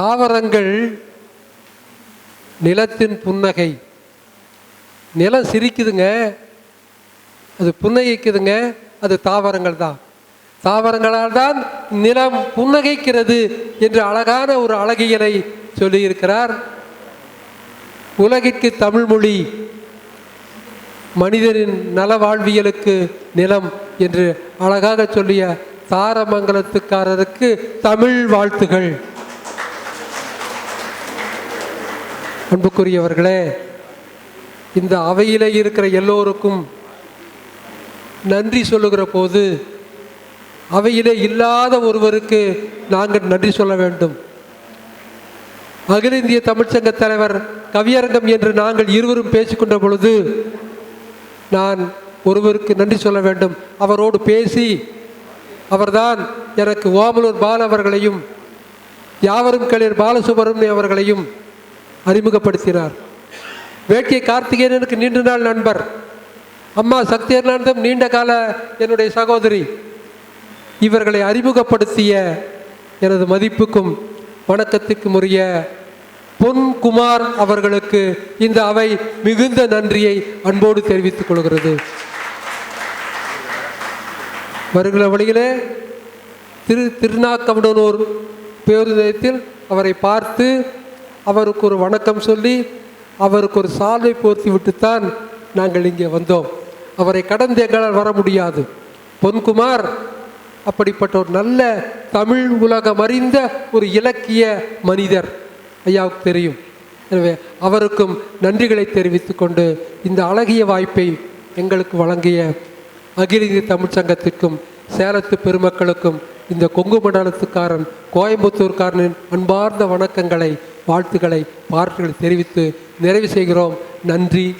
தாவரங்கள் நிலத்தின் புன்னகை. நிலம் சிரிக்குதுங்க அது புன்னகைக்குதுங்க அது தாவரங்கள் தான். தாவரங்களால் தான் நிலம் புன்னகைக்கிறது என்று அழகான ஒரு அழகியலை சொல்லியிருக்கிறார். உலகிற்கு தமிழ்மொழி மனிதரின் நல வாழ்வியலுக்கு நிலம் என்று அழகாக சொல்லிய தாரமங்கலத்துக்காரருக்கு தமிழ் வாழ்த்துகள். அன்புக்குரியவர்களே இந்த அவையிலே இருக்கிற எல்லோருக்கும் நன்றி சொல்லுகிற போது அவையிலே இல்லாத ஒருவருக்கு நாங்கள் நன்றி சொல்ல வேண்டும். அகில இந்திய தமிழ்ச்சங்க தலைவர் கவியரங்கம் என்று நாங்கள் இருவரும் பேசிக்கொண்ட பொழுது நான் ஒருவருக்கு நன்றி சொல்ல வேண்டும். அவரோடு பேசி அவர்தான் எனக்கு ஓமலூர் பால் அவர்களையும் யாவரும் கலைஞர் பாலசுப்ரமணியம் அவர்களையும் அறிமுகப்படுத்தினார். வேட்கை கார்த்திகேயனுக்கு நீண்ட நாள் நண்பர். அம்மா சக்தியர்லாந்தம் நீண்ட கால என்னுடைய சகோதரி. இவர்களை அறிமுகப்படுத்திய எனது மதிப்புக்கும் வணக்கத்துக்கும் உரிய பொன்குமார் அவர்களுக்கு இந்த அவை மிகுந்த நன்றியை அன்போடு தெரிவித்துக் கொள்கிறது. வருகிற வழியிலே திரு திருநாக்கமுடனூர் பேருந்து நிலையத்தில் அவரை பார்த்து அவருக்கு ஒரு வணக்கம் சொல்லி அவருக்கு ஒரு சால்வை போர்த்தி விட்டுத்தான் நாங்கள் இங்கே வந்தோம். அவரை கடந்து எங்களால் வர முடியாது. பொன்குமார் அப்படிப்பட்ட ஒரு நல்ல தமிழ் உலகம் அறிந்த ஒரு இலக்கிய மனிதர். ஐயாவுக்கு தெரியும். எனவே அவருக்கும் நன்றிகளை தெரிவித்துக் கொண்டு இந்த அழகிய வாய்ப்பை எங்களுக்கு வழங்கிய அகில இந்திய தமிழ்ச்சங்கத்திற்கும் சேலத்து பெருமக்களுக்கும் இந்த கொங்கு மண்டலத்துக்காரன் கோயம்புத்தூர்காரனின் அன்பார்ந்த வணக்கங்களை வாழ்த்துக்களை பாராட்டுகளை தெரிவித்து நிறைவு செய்கிறோம். நன்றி.